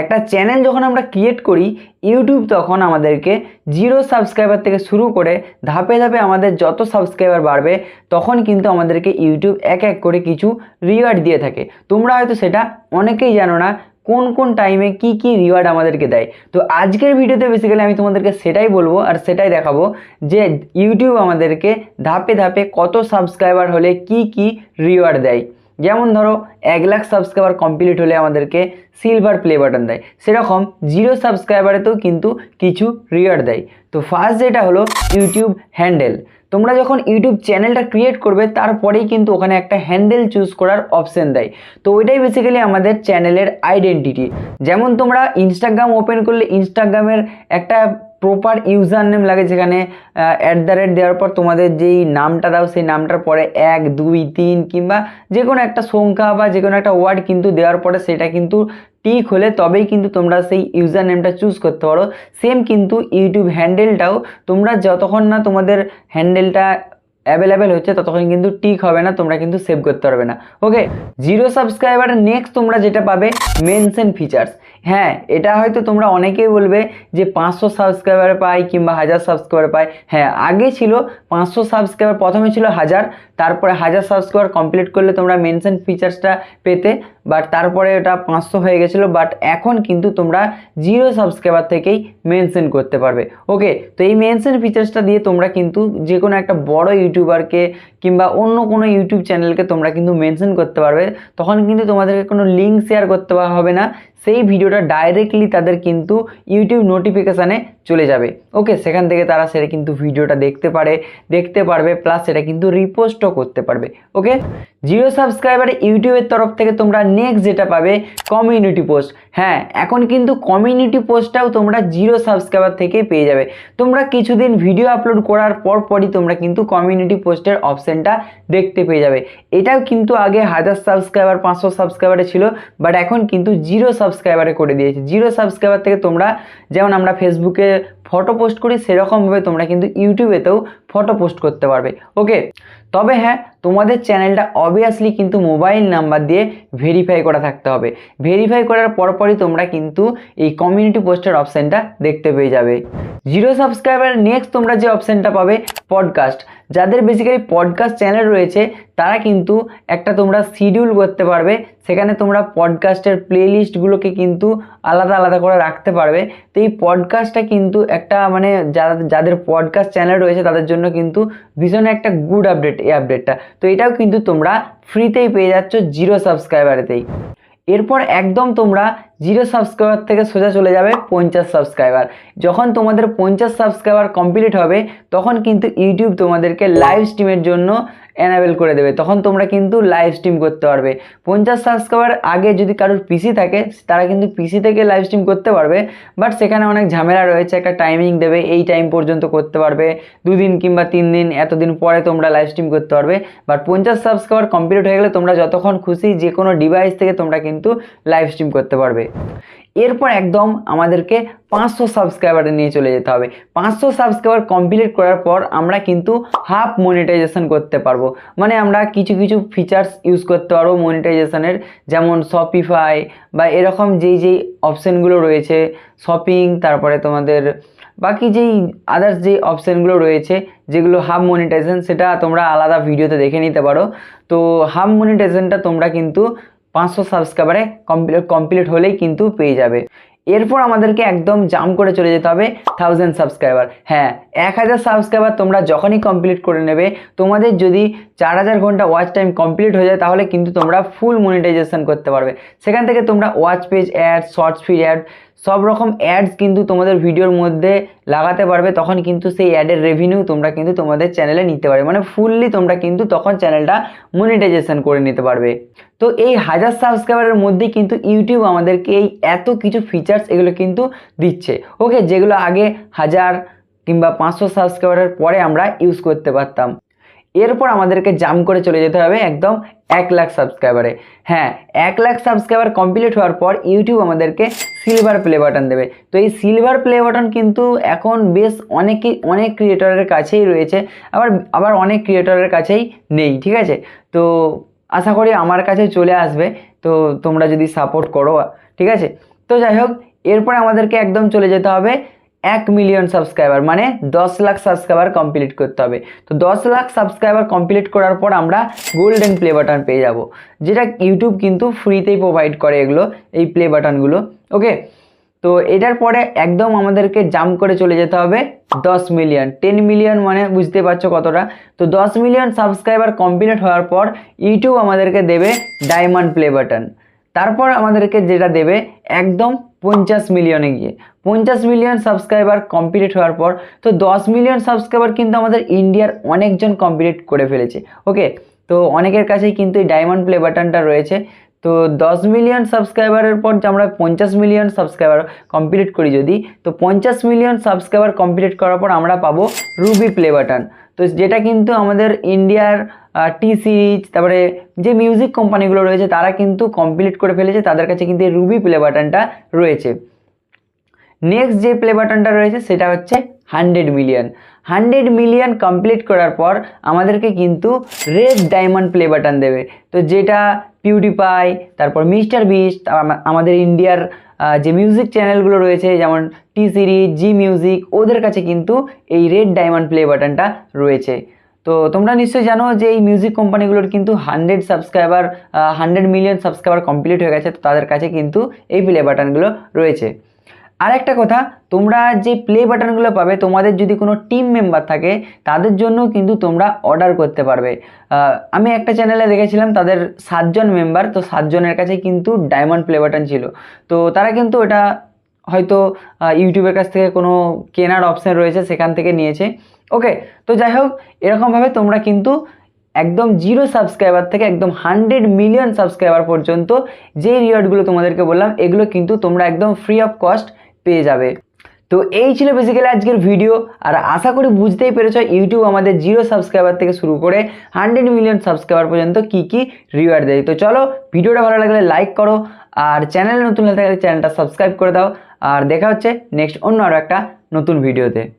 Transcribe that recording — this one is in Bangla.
একটা চ্যানেল যখন আমরা ক্রিয়েট করি ইউটিউব তখন আমাদেরকে জিরো সাবস্ক্রাইবার থেকে শুরু করে ধাপে ধাপে আমাদের যত সাবস্ক্রাইবার বাড়বে, তখন কিন্তু আমাদেরকে ইউটিউব এক এক করে কিছু রিওয়ার্ড দিয়ে থাকে। তোমরা হয়তো সেটা অনেকেই জানো না, কোন কোন টাইমে কি কি রিওয়ার্ড আমাদেরকে দেয়। তো আজকের ভিডিওতে বেসিক্যালি আমি তোমাদেরকে সেটাই বলব আর সেটাই দেখাবো যে ইউটিউব আমাদেরকে ধাপে ধাপে কত সাবস্ক্রাইবার হলে কি কি রিওয়ার্ড দেয়। যেমন ধরো এক লাখ সাবস্ক্রাইবার কমপ্লিট হলে আমাদেরকে সিলভার প্লে বাটন দেয়। সেরকম জিরো সাবস্ক্রাইবারেতেও কিন্তু কিছু রিওয়ার্ড দেয়। তো ফার্স্ট যেটা হলো ইউটিউব হ্যান্ডেল তোমরা যখন ইউটিউব চ্যানেলটা ক্রিয়েট করবে, তারপরেই কিন্তু ওখানে একটা হ্যান্ডেল চুজ করার অপশন দেয়। তো ওইটাই বেসিক্যালি আমাদের চ্যানেলের আইডেন্টিটি যেমন তোমরা ইনস্টাগ্রাম ওপেন করলে ইনস্টাগ্রামের একটা প্রপার ইউজার নেম লাগে যেখানে অ্যাট দ্য রেট দেওয়ার পর তোমাদের যেই নামটা দাও, সেই নামটার পরে এক, দুই, তিন কিংবা যে কোনো একটা সংখ্যা বা যে কোনো একটা ওয়ার্ড কিন্তু দেওয়ার পরে সেটা কিন্তু টিক হলে তবেই কিন্তু তোমরা সেই ইউজার নেমটা চুজ করতে পারো। সেম কিন্তু ইউটিউব হ্যান্ডেলটাও তোমরা যতক্ষণ না তোমাদের হ্যান্ডেলটা অ্যাভেলেবেল হচ্ছে, ততক্ষণ কিন্তু টিক হবে না, তোমরা কিন্তু সেভ করতে পারবে না। ওকে জিরো সাবস্ক্রাইবারের নেক্সট তোমরা যেটা পাবে মেনশন ফিচার্স হ্যাঁ এটা হয়তো তোমরা অনেকেই বলবে যে পাঁচশো সাবস্ক্রাইবার পাই কিংবা হাজার সাবস্ক্রাইবার পাই হ্যাঁ আগে ছিল পাঁচশো সাবস্ক্রাইবার প্রথমে ছিল হাজার, তারপরে হাজার সাবস্ক্রাইবার কমপ্লিট করলে তোমরা মেনশন ফিচার্সটা পেতে বাট তারপরে ওটা পাঁচশো হয়ে গেছিল বাট এখন কিন্তু তোমরা জিরো সাবস্ক্রাইবার থেকেই মেনশন করতে পারবে। ওকে তো এই মেনশন ফিচার্সটা দিয়ে তোমরা কিন্তু যে কোনো একটা বড় ইউটিউবারকে কিংবা অন্য কোনো ইউটিউব চ্যানেলকে তোমরা কিন্তু মেনশন করতে পারবে। তখন কিন্তু তোমাদেরকে কোনো লিঙ্ক শেয়ার করতে হবে না সেই ভিডিওটা ডাইরেক্টলি তাদের কিন্তু ইউটিউব নোটিফিকেশানে চলে যাবে। ওকে সেখান থেকে তারা সেটা কিন্তু ভিডিওটা দেখতে পারে, দেখতে পারবে প্লাস সেটা কিন্তু রিপোস্টও করতে পারবে। ওকে জিরো সাবস্ক্রাইবার ইউটিউবের তরফ থেকে তোমরা নেক্সট যেটা পাবে কমিউনিটি পোস্ট হ্যাঁ এখন কিন্তু কমিউনিটি পোস্টটাও তোমরা জিরো সাবস্ক্রাইবার থেকে পেয়ে যাবে। তোমরা কিছুদিন ভিডিও আপলোড করার পর পরই তোমরা কিন্তু কমিউনিটি পোস্টের অপশানটা দেখতে পেয়ে যাবে। এটাও কিন্তু আগে হাজার সাবস্ক্রাইবার পাঁচশো সাবস্ক্রাইবারে ছিল বাট এখন কিন্তু জিরো সাবস্ক্রাইবারে করে দিয়েছে। জিরো সাবস্ক্রাইবার থেকে তোমরা, যেমন আমরা ফেসবুকে ফটো পোস্ট করি, সেরকমভাবে তোমরা কিন্তু ইউটিউবেতেও ফটো পোস্ট করতে পারবে। ওকে তবে হ্যাঁ তোমাদের চ্যানেলটা অবভিয়াসলি কিন্তু মোবাইল নাম্বার দিয়ে ভেরিফাই করা থাকতে হবে। ভেরিফাই করার পরপরই তোমরা কিন্তু এই কমিউনিটি পোস্টের অপশানটা দেখতে পেয়ে যাবে। জিরো সাবস্ক্রাইবার নেক্সট তোমরা যে অপশানটা পাবে পডকাস্ট যাদের বেসিক্যালি পডকাস্ট চ্যানেল রয়েছে, তারা কিন্তু একটা তোমরা শিডিউল করতে পারবে। সেখানে তোমরা পডকাস্টের প্লেলিস্টগুলোকে কিন্তু আলাদা আলাদা করে রাখতে পারবে। তো এই পডকাস্টটা কিন্তু একটা মানে যারা যাদের পডকাস্ট চ্যানেল রয়েছে, তাদের জন্য কিন্তু ভীষণ একটা গুড আপডেট এই আপডেটটা তো এটাও কিন্তু তোমরা ফ্রিতেই পেয়ে যাচ্ছ জিরো সাবস্ক্রাইবারেতেই এরপর একদম তোমরা জিরো সাবস্ক্রাইবার থেকে সোজা চলে যাবে পঞ্চাশ সাবস্ক্রাইবার। যখন তোমাদের পঞ্চাশ সাবস্ক্রাইবার কমপ্লিট হবে, তখন কিন্তু ইউটিউব তোমাদেরকে লাইভ স্ট্রিমের জন্য অ্যানাবেল করে দেবে। তখন তোমরা কিন্তু লাইভ স্ট্রিম করতে পারবে। পঞ্চাশ সাবস্ক্রাইবার আগে যদি কারোর পিসি থাকে, তারা কিন্তু পিসি থেকে লাইভ স্ট্রিম করতে পারবে বাট সেখানে অনেক ঝামেলা রয়েছে, একটা টাইমিং দেবে, এই টাইম পর্যন্ত করতে পারবে, দুদিন কিংবা তিন দিন, এতদিন পরে তোমরা লাইভ স্ট্রিম করতে পারবে বাট পঞ্চাশ সাবস্ক্রাইবার কমপ্লিট হয়ে গেলে তোমরা যতক্ষণ খুশি যে কোনো ডিভাইস থেকে তোমরা কিন্তু লাইভ স্ট্রিম করতে পারবে। এরপর একদম আমাদেরকে পাঁচশো সাবস্ক্রাইবারে নিয়ে চলে যেতে হবে। পাঁচশো সাবস্ক্রাইবার কমপ্লিট করার পর আমরা কিন্তু হাফ মনিটাইজেশন করতে পারব। মানে আমরা কিছু কিছু ফিচার্স ইউজ করতে পারব মনিটাইজেশনের যেমন শপিফাই বা এরকম যেই যেই অপশানগুলো রয়েছে শপিং তারপরে তোমাদের বাকি যেই আদার্স যেই অপশানগুলো রয়েছে, যেগুলো হাফ মনিটাইজেশন সেটা তোমরা আলাদা ভিডিওতে দেখে নিতে পারো। তো হাফ মনিটাইজেশনটা তোমরা কিন্তু পাঁচশো সাবস্ক্রাইবারে কমপ্লিট কমপ্লিট হলেই কিন্তু পেয়ে যাবে। এরপর আমাদেরকে একদম জাম করে চলে যেতে হবে থাউজেন্ড সাবস্ক্রাইবার হ্যাঁ এক হাজার সাবস্ক্রাইবার তোমরা যখনই কমপ্লিট করে নেবে, তোমাদের যদি চার হাজার ঘণ্টা ওয়াচ টাইম কমপ্লিট হয়ে যায়, তাহলে কিন্তু তোমরা ফুল মনিটাইজেশন করতে পারবে। সেখান থেকে তোমরা watch page ad shorts feed ad সব রকম অ্যাডস কিন্তু তোমাদের ভিডিওর মধ্যে লাগাতে পারবে, তখন কিন্তু সেই অ্যাডের রেভিনিউ তোমরা কিন্তু তোমাদের চ্যানেলে নিতে পারবে। মানে ফুললি তোমরা কিন্তু তখন চ্যানেলটা মনিটাইজেশন করে নিতে পারবে। তো এই হাজার সাবস্ক্রাইবারের মধ্যে কিন্তু ইউটিউব আমাদেরকে এই এত কিছু ফিচার্স এগুলো কিন্তু দিচ্ছে। ওকে যেগুলো আগে হাজার কিংবা পাঁচশো সাবস্ক্রাইবারের পরে আমরা ইউজ করতে পারতাম। এরপর আমাদেরকে জাম করে চলে যেতে হবে একদম এক লাখ সাবস্ক্রাইবারে হ্যাঁ এক লাখ সাবস্ক্রাইবার কমপ্লিট হওয়ার পর ইউটিউব আমাদেরকে সিলভার প্লে বাটন দেবে। তো এই সিলভার প্লে বাটন কিন্তু এখন বেশ অনেকই অনেক ক্রিয়েটরের কাছেই রয়েছে, আবার আবার অনেক ক্রিয়েটরের কাছেই নেই, ঠিক আছে? তো আশা করি আমার কাছে চলে আসবে, তো তোমরা যদি সাপোর্ট করো, ঠিক আছে? তো যাই হোক, এরপরে আমাদেরকে একদম চলে যেতে হবে এক মিলিয়ন সাবস্ক্রাইবার মানে দশ লাখ সাবস্ক্রাইবার কমপ্লিট করতে হবে। তো দশ লাখ সাবস্ক্রাইবার কমপ্লিট করার পর আমরা গোল্ডেন প্লে বাটন পেয়ে যাব। যেটা ইউটিউব কিন্তু ফ্রিতেই প্রোভাইড করে এগুলো, এই প্লে বাটনগুলো ওকে তো এটার পরে একদম আমাদেরকে জাম্প করে চলে যেতে হবে দশ মিলিয়ন টেন মিলিয়ন মানে বুঝতে পারছ কতটা? তো দশ মিলিয়ন সাবস্ক্রাইবার কমপ্লিট হওয়ার পর ইউটিউব আমাদেরকে দেবে ডায়মন্ড প্লে বাটন তারপর আমাদেরকে যেটা দেবে একদম পঞ্চাশ মিলিয়নে গিয়ে। পঞ্চাশ মিলিয়ন সাবস্ক্রাইবার কমপ্লিট হওয়ার পর, তো দশ মিলিয়ন সাবস্ক্রাইবার কিন্তু আমাদের ইন্ডিয়ার অনেকজন কমপ্লিট করে ফেলেছে ওকে তো অনেকের কাছেই কিন্তু এই ডায়মন্ড প্লে বাটনটা রয়েছে। তো দশ মিলিয়ন সাবস্ক্রাইবারের পর যে আমরা পঞ্চাশ মিলিয়ন সাবস্ক্রাইবার কমপ্লিট করি যদি, তো পঞ্চাশ মিলিয়ন সাবস্ক্রাইবার কমপ্লিট করার পর আমরা পাবো রুবি প্লে বাটন তো যেটা কিন্তু আমাদের ইন্ডিয়ার টি সিরিজ তারপরে যে মিউজিক কোম্পানিগুলো রয়েছে, তারা কিন্তু কমপ্লিট করে ফেলেছে। তাদের কাছে কিন্তু এই রুবি প্লে বাটনটা রয়েছে। নেক্সট যে প্লে বাটনটা রয়েছে, সেটা হচ্ছে hundred million hundred million complete করার পর আমাদেরকে কিন্তু রেড ডায়মন্ড প্লে বাটন দেবে। তো যেটা পিউডিপাই তারপর মিস্টার বিস্ট আমাদের ইন্ডিয়ার যে মিউজিক চ্যানেলগুলো রয়েছে, যেমন টি সিরিজ জি মিউজিক ওদের কাছে কিন্তু এই রেড ডায়মন্ড প্লে বাটনটা রয়েছে। তো তোমরা নিশ্চয়ই জানো যে এই মিউজিক কোম্পানিগুলোর কিন্তু hundred subscriber hundred million subscriber complete হয়ে গেছে, তো তাদের কাছে কিন্তু এই প্লে বাটনগুলো রয়েছে। আর একটা কথা, তোমরা যে প্লে বাটনগুলো পাবে, তোমাদের যদি কোনো টিম মেম্বার থাকে, তাদের জন্য কিন্তু তোমরা অর্ডার করতে পারবে। আমি একটা চ্যানেলে দেখেছিলাম, তাদের সাতজন মেম্বার তো সাতজনের কাছে কিন্তু ডায়মন্ড প্লে বাটন ছিল। তো তারা কিন্তু এটা হয়তো ইউটিউবের কাছ থেকে কোনো কেনার অপশান রয়েছে, সেখান থেকে নিয়েছে। ওকে তো যাই হোক এরকমভাবে তোমরা কিন্তু একদম জিরো সাবস্ক্রাইবার থেকে একদম হান্ড্রেড মিলিয়ন সাবস্ক্রাইবার পর্যন্ত যে রিওয়ার্ডগুলো তোমাদেরকে বললাম, এগুলো কিন্তু তোমরা একদম ফ্রি অফ কস্ট পেয়ে যাবে। তো এই ছিল বেসিক্যালি আজকের ভিডিও আর আশা করি বুঝতেই পেরেছ ইউটিউব আমাদের জিরো সাবস্ক্রাইবার থেকে শুরু করে হান্ড্রেড মিলিয়ন সাবস্ক্রাইবার পর্যন্ত কি কি রিওয়ার্ড দেয়। তো চলো, ভিডিওটা ভালো লাগলে লাইক করো, আর চ্যানেলে নতুন হলে থাকলে চ্যানেলটা সাবস্ক্রাইব করে দাও, আর দেখা হচ্ছে নেক্সট অন্য আরও একটা নতুন ভিডিওতে